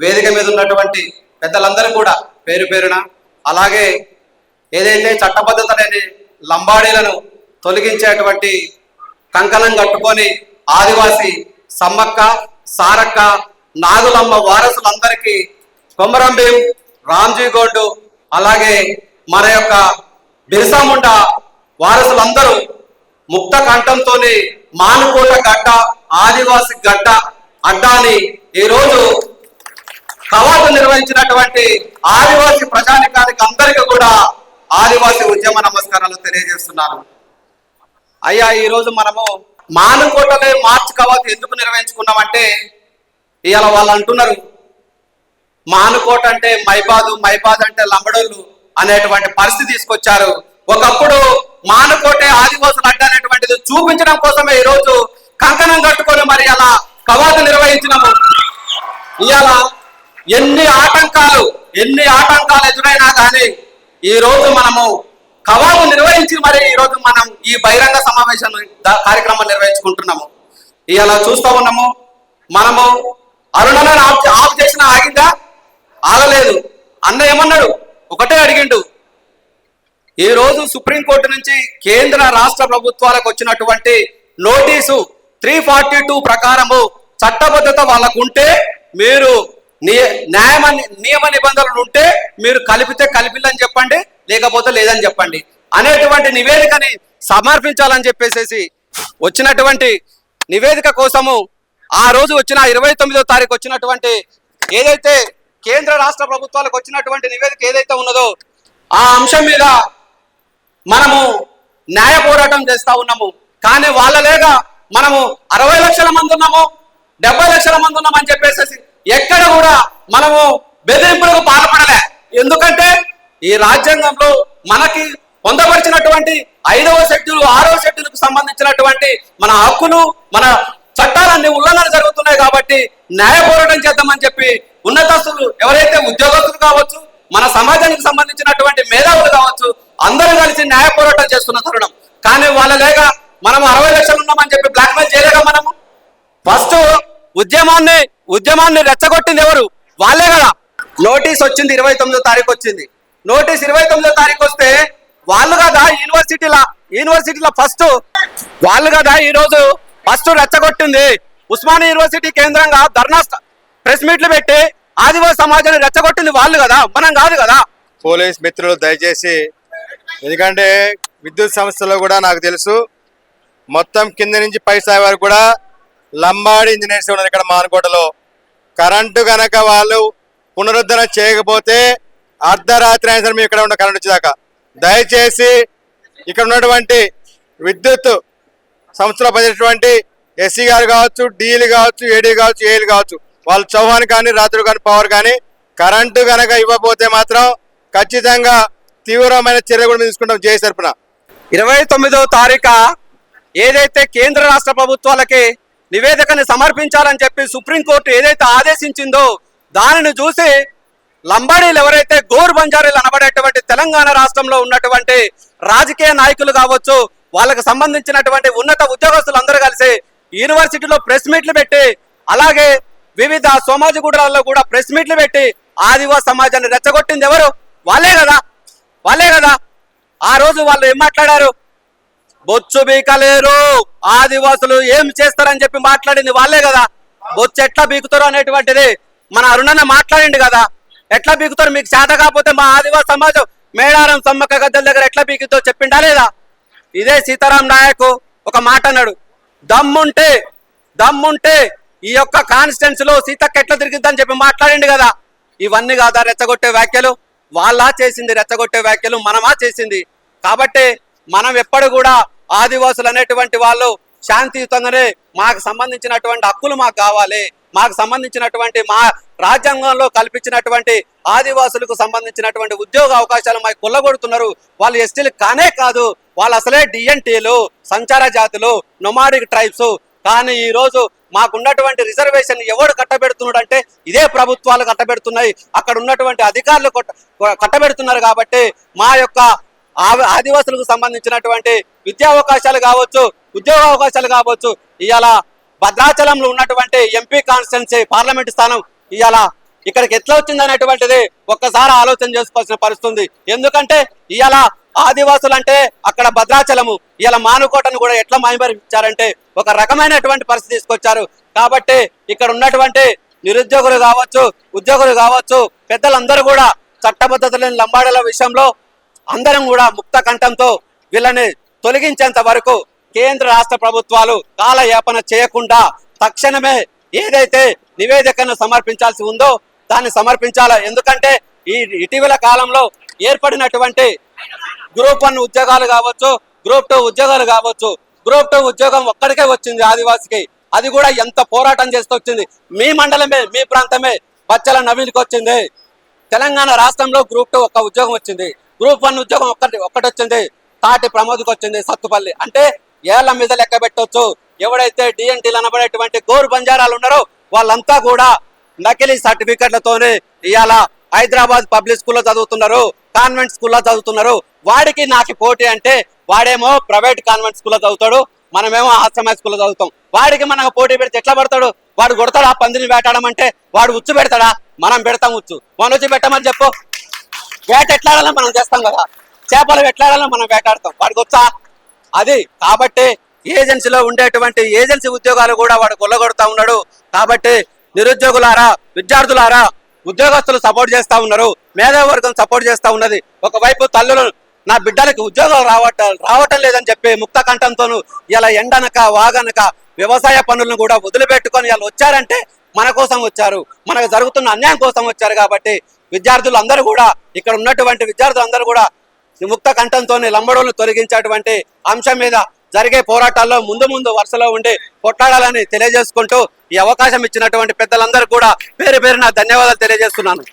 వేదిక మీద ఉన్నటువంటి పెద్దలందరూ కూడా పేరు పేరున అలాగే ఏదైతే చట్టబద్ధత లేని లంబాడీలను తొలగించేటువంటి కంకణం కట్టుకొని ఆదివాసి సమ్మక్క సారక్క నాగులమ్మ వారసులందరికీ కొమరంభీం రామ్జీ గోండు అలాగే మన యొక్క బిర్సాముండ వారసులందరూ ముక్త కంఠంతో మానుకోట గడ్డ ఆదివాసి గడ్డ అడ్డాని ఈరోజు కవాతు నిర్వహించినటువంటి ఆదివాసి ప్రజానికానికి అందరికీ కూడా ఆదివాసి ఉద్యమ నమస్కారాలు తెలియజేస్తున్నాను. అయ్యా ఈ రోజు మనము మానుకోటలే మార్చ్ కవాతు ఎందుకు నిర్వహించుకున్నామంటే ఇవాళ వాళ్ళు అంటున్నారు మానుకోట అంటే మైబాదు మైబాద్ అంటే లంబడోళ్ళు అనేటువంటి పరిస్థితి తీసుకొచ్చారు. ఒకప్పుడు మానుకోటే ఆదివాసులు అడ్డ అనేటువంటిది చూపించడం కోసమే ఈ రోజు కంకణం కట్టుకొని మరి అలా కవాతు నిర్వహించినాము. ఇవాళ ఎన్ని ఆటంకాలు ఎన్ని ఆటంకాలు ఎదురైనా కానీ ఈ రోజు మనము కవాము నిర్వహించి మరి ఈ రోజు మనం ఈ బహిరంగ సమావేశం కార్యక్రమం నిర్వహించుకుంటున్నాము. ఇవి అలా చూస్తూ ఉన్నాము మనము అరుణలను ఆఫ్ ఆఫ్ చేసిన ఆగిందా? ఆగలేదు. అన్న ఏమన్నాడు? ఒకటే అడిగిండు. ఈ రోజు సుప్రీంకోర్టు నుంచి కేంద్ర రాష్ట్ర ప్రభుత్వాలకు వచ్చినటువంటి నోటీసు త్రీ ఫార్టీ టూ ప్రకారము చట్టబద్ధత వాళ్ళకు ఉంటే మీరు ని- నియమ నిబంధనలు ఉంటే మీరు కలిపితే కలిపిల్లని చెప్పండి లేకపోతే లేదని చెప్పండి. అనేటువంటి నివేదికని సమర్పించాలని చెప్పేసేసి వచ్చినటువంటి నివేదిక కోసము ఆ రోజు వచ్చిన ఇరవై తొమ్మిదో తారీఖు వచ్చినటువంటి ఏదైతే కేంద్ర రాష్ట్ర ప్రభుత్వాలకు వచ్చినటువంటి నివేదిక ఏదైతే ఉన్నదో ఆ అంశం మీద మనము న్యాయ పోరాటం చేస్తా ఉన్నాము. కానీ వాళ్ళ లేక మనము అరవై లక్షల మంది ఉన్నాము డెబ్బై లక్షల మంది ఉన్నామని చెప్పేసి ఎక్కడ కూడా మనము బెదిరింపులకు పాల్పడలే. ఎందుకంటే ఈ రాజ్యాంగంలో మనకి పొందపరిచినటువంటి ఐదవ షెడ్యూల్ ఆరవ షెడ్యూల్కు సంబంధించినటువంటి మన హక్కులు మన చట్టాలన్నీ ఉల్లంఘన జరుగుతున్నాయి కాబట్టి న్యాయ పోరాటం చేద్దామని చెప్పి ఉన్నతస్తులు ఎవరైతే ఉద్యోగస్తులు కావచ్చు మన సమాజానికి సంబంధించినటువంటి మేధావులు కావచ్చు అందరూ కలిసి న్యాయ పోరాటం చేస్తున్న తరుణం. కానీ వాళ్ళ లేక మనం అరవై లక్షలు ఉన్నామని చెప్పి బ్లాక్మెయిల్ చేయలేక మనము? ఉద్యమాన్ని ఉద్యమాన్ని రెచ్చగొట్టింది ఎవరు? వాళ్ళే కదా. నోటీస్ వచ్చింది ఇరవై తొమ్మిదో తారీఖు వచ్చింది. నోటీస్ ఇరవై తొమ్మిదో తారీఖు వస్తే వాళ్ళు కదా యూనివర్సిటీల యూనివర్సిటీల ఫస్ట్ వాళ్ళు కదా ఈ రోజు ఫస్ట్ రెచ్చగొట్టింది. ఉస్మానియా యూనివర్సిటీ కేంద్రంగా ధర్నా ప్రెస్ మీట్లు పెట్టి ఆదివాసీ సమాజాన్ని రెచ్చగొట్టింది వాళ్ళు కదా. మనం కాదు కదా. పోలీస్ మిత్రులు దయచేసి ఎందుకంటే విద్యుత్ సంస్థలో కూడా నాకు తెలుసు మొత్తం కింద నుంచి పై స్థాయి వరకు కూడా లంబాడి ఇంజనీర్స్ ఉన్నారు ఇక్కడ మానుకోటలో. కరెంటు కనుక వాళ్ళు పునరుద్ధరణ చేయకపోతే అర్ధరాత్రి అయినా సరే మేము ఇక్కడ ఉన్న కరెంట్ వచ్చేదాకా. దయచేసి ఇక్కడ ఉన్నటువంటి విద్యుత్ సంస్థలో పనిచేసినటువంటి ఎస్సీ గారు కావచ్చు డీలు కావచ్చు ఏడీ కావచ్చు ఏలు కావచ్చు వాళ్ళు చౌహాన్ కానీ రాత్రులు కానీ పవర్ కానీ కరెంటు కనుక ఇవ్వకపోతే మాత్రం ఖచ్చితంగా తీవ్రమైన చర్య కూడా మేము తీసుకుంటాం జే తరపున. ఇరవై తొమ్మిదో తారీఖు ఏదైతే కేంద్ర రాష్ట్ర ప్రభుత్వాలకి నివేదికని సమర్పించాలని చెప్పి సుప్రీంకోర్టు ఏదైతే ఆదేశించిందో దానిని చూసి లంబాడీలు ఎవరైతే గోర్ బంజారీలు అనబడేటువంటి తెలంగాణ రాష్ట్రంలో ఉన్నటువంటి రాజకీయ నాయకులు కావచ్చు వాళ్ళకి సంబంధించినటువంటి ఉన్నత ఉద్యోగస్తులు అందరూ కలిసి యూనివర్సిటీలో ప్రెస్ మీట్లు పెట్టి అలాగే వివిధ సోమాజిగూడలలో కూడా ప్రెస్ మీట్లు పెట్టి ఆదివాసీ సమాజాన్ని రెచ్చగొట్టింది ఎవరు? వాళ్ళే కదా. వాళ్ళే కదా. ఆ రోజు వాళ్ళు ఏం మాట్లాడారు? బొచ్చు బీకలేరు ఆదివాసులు ఏం చేస్తారని చెప్పి మాట్లాడింది వాళ్ళే కదా. బొచ్చు ఎట్లా బీకుతారు అనేటువంటిది మన అరుణన్న మాట్లాడింది కదా. ఎట్లా బీకుతారు? మీకు చేత కాకపోతే మా ఆదివాస సమాజం మేడారం సమ్మక్క గద్దెల దగ్గర ఎట్లా బీకుతో చెప్పిండా లేదా? ఇదే సీతారాం నాయక్ ఒక మాట అన్నాడు. దమ్ముంటే దమ్ముంటే ఈ యొక్క కాన్స్టిట్యున్సీ లో సీతక్క ఎట్లా తిరిగిద్దని చెప్పి మాట్లాడింది కదా. ఇవన్నీ కాదా రెచ్చగొట్టే వ్యాఖ్యలు? వాళ్ళా చేసింది రెచ్చగొట్టే వ్యాఖ్యలు మనమా చేసింది? కాబట్టి మనం ఎప్పుడు కూడా ఆదివాసులు అనేటువంటి వాళ్ళు శాంతియుతంగానే మాకు సంబంధించినటువంటి హక్కులు మాకు కావాలి. మాకు సంబంధించినటువంటి మా రాజ్యాంగంలో కల్పించినటువంటి ఆదివాసులకు సంబంధించినటువంటి ఉద్యోగ అవకాశాలు మాకు కొల్లగొడుతున్నారు వాళ్ళు ఎస్టీలు కానే కాదు. వాళ్ళు అసలే డిఎన్టీలు సంచార జాతులు నొమాడిక్ ట్రైబ్స్ కానీ ఈరోజు మాకున్నటువంటి రిజర్వేషన్ ఎవడు కట్టబెడుతున్నాడు అంటే ఇదే ప్రభుత్వాలు కట్టబెడుతున్నాయి. అక్కడ ఉన్నటువంటి అధికారులు కొట్ట- కట్టబెడుతున్నారు కాబట్టి మా యొక్క ఆదివాసులకు సంబంధించినటువంటి విద్యా అవకాశాలు కావచ్చు ఉద్యోగ అవకాశాలు కావచ్చు ఇవాళ భద్రాచలంలో ఉన్నటువంటి ఎంపీ కాన్స్టిట్యున్సీ పార్లమెంట్ స్థానం ఇవాళ ఇక్కడికి ఎట్లా వచ్చింది అనేటువంటిది ఒక్కసారి ఆలోచన చేసుకోవాల్సిన పరిస్థితుంది ఎందుకంటే ఇవాళ ఆదివాసులు అంటే అక్కడ భద్రాచలము ఇలా మానుకోటను కూడా ఎట్లా మాయమరిచారంటే ఒక రకమైనటువంటి పరిస్థితి తీసుకొచ్చారు. కాబట్టి ఇక్కడ ఉన్నటువంటి నిరుద్యోగులు కావచ్చు ఉద్యోగులు కావచ్చు పెద్దలందరూ కూడా చట్టబద్ధత లేని లంబాడల విషయంలో అందరం కూడా ముక్త కంఠంతో వీళ్ళని తొలగించేంత వరకు కేంద్ర రాష్ట్ర ప్రభుత్వాలు కాలయాపన చేయకుండా తక్షణమే ఏదైతే నివేదికను సమర్పించాల్సి ఉందో దాన్ని సమర్పించాలా? ఎందుకంటే ఈ ఇటీవల కాలంలో ఏర్పడినటువంటి గ్రూప్ వన్ ఉద్యోగాలు కావచ్చు గ్రూప్ టూ ఉద్యోగాలు కావచ్చు గ్రూప్ టూ ఉద్యోగం ఒక్కడికే వచ్చింది ఆదివాసికి. అది కూడా ఎంత పోరాటం చేస్తూ వచ్చింది. మీ మండలమే మీ ప్రాంతమే బచ్చల నవీన్కి వచ్చింది తెలంగాణ రాష్ట్రంలో గ్రూప్ టూ ఒక్క ఉద్యోగం వచ్చింది. గ్రూప్ వన్ ఉద్యోగం ఒక్కటి ఒక్కటి వచ్చింది. తాటి ప్రమోద్కి వచ్చింది సత్తుపల్లి. అంటే ఏళ్ళ మీద లెక్క పెట్టొచ్చు. ఎవడైతే డిఎన్టీలు అనబడేటువంటి గోరు బంజారాలు ఉన్నారో వాళ్ళంతా కూడా నకిలీ సర్టిఫికెట్లతోనే ఇవాళ హైదరాబాద్ పబ్లిక్ స్కూల్లో చదువుతున్నారు కాన్వెంట్ స్కూల్లో చదువుతున్నారు. వాడికి నాకు పోటీ అంటే వాడేమో ప్రైవేట్ కాన్వెంట్ స్కూల్లో చదువుతాడు మనమేమో ఆశ్రమ స్కూల్లో చదువుతాం. వాడికి మనకు పోటీ పెడితే ఎట్లా పడతాడు? వాడు కొడతాడా? పందిని వేటాడమంటే వాడు ఉచ్చు పెడతాడా? మనం పెడతాం ఉచ్చు. మన వచ్చి పెట్టమని చెప్పు. వేట ఎట్లాడాలో మనం చేస్తాం కదా. చేపలు ఎట్లాడాలో మనం వేటాడతాం. వాడికి వచ్చా? అది. కాబట్టి ఏజెన్సీలో ఉండేటువంటి ఏజెన్సీ ఉద్యోగాలు కూడా వాడు కొల్లగొడుతూ ఉన్నాడు. కాబట్టి నిరుద్యోగులారా విద్యార్థులారా ఉద్యోగస్తులు సపోర్ట్ చేస్తా ఉన్నారు. మేధావర్గం సపోర్ట్ చేస్తూ ఉన్నది. ఒకవైపు తల్లులు నా బిడ్డలకి ఉద్యోగాలు రావటం రావటం లేదని చెప్పి ముక్త కంఠంతోను ఇలా ఎండనక వాగనక వ్యవసాయ పనులను కూడా వదిలిపెట్టుకొని ఇలా వచ్చారంటే మన కోసం వచ్చారు. మనకు జరుగుతున్న అన్యాయం కోసం వచ్చారు కాబట్టి విద్యార్థులు అందరూ కూడా ఇక్కడ ఉన్నటువంటి విద్యార్థులు అందరూ కూడా ముక్త కంఠంతో లంబడోలను తొలగించేటువంటి అంశం మీద జరిగే పోరాటాల్లో ముందు ముందు వరుసలో ఉండి కొట్లాడాలని తెలియజేసుకుంటూ ఈ అవకాశం ఇచ్చినటువంటి పెద్దలందరూ కూడా పేరు పేరున ధన్యవాదాలు తెలియజేస్తున్నాను.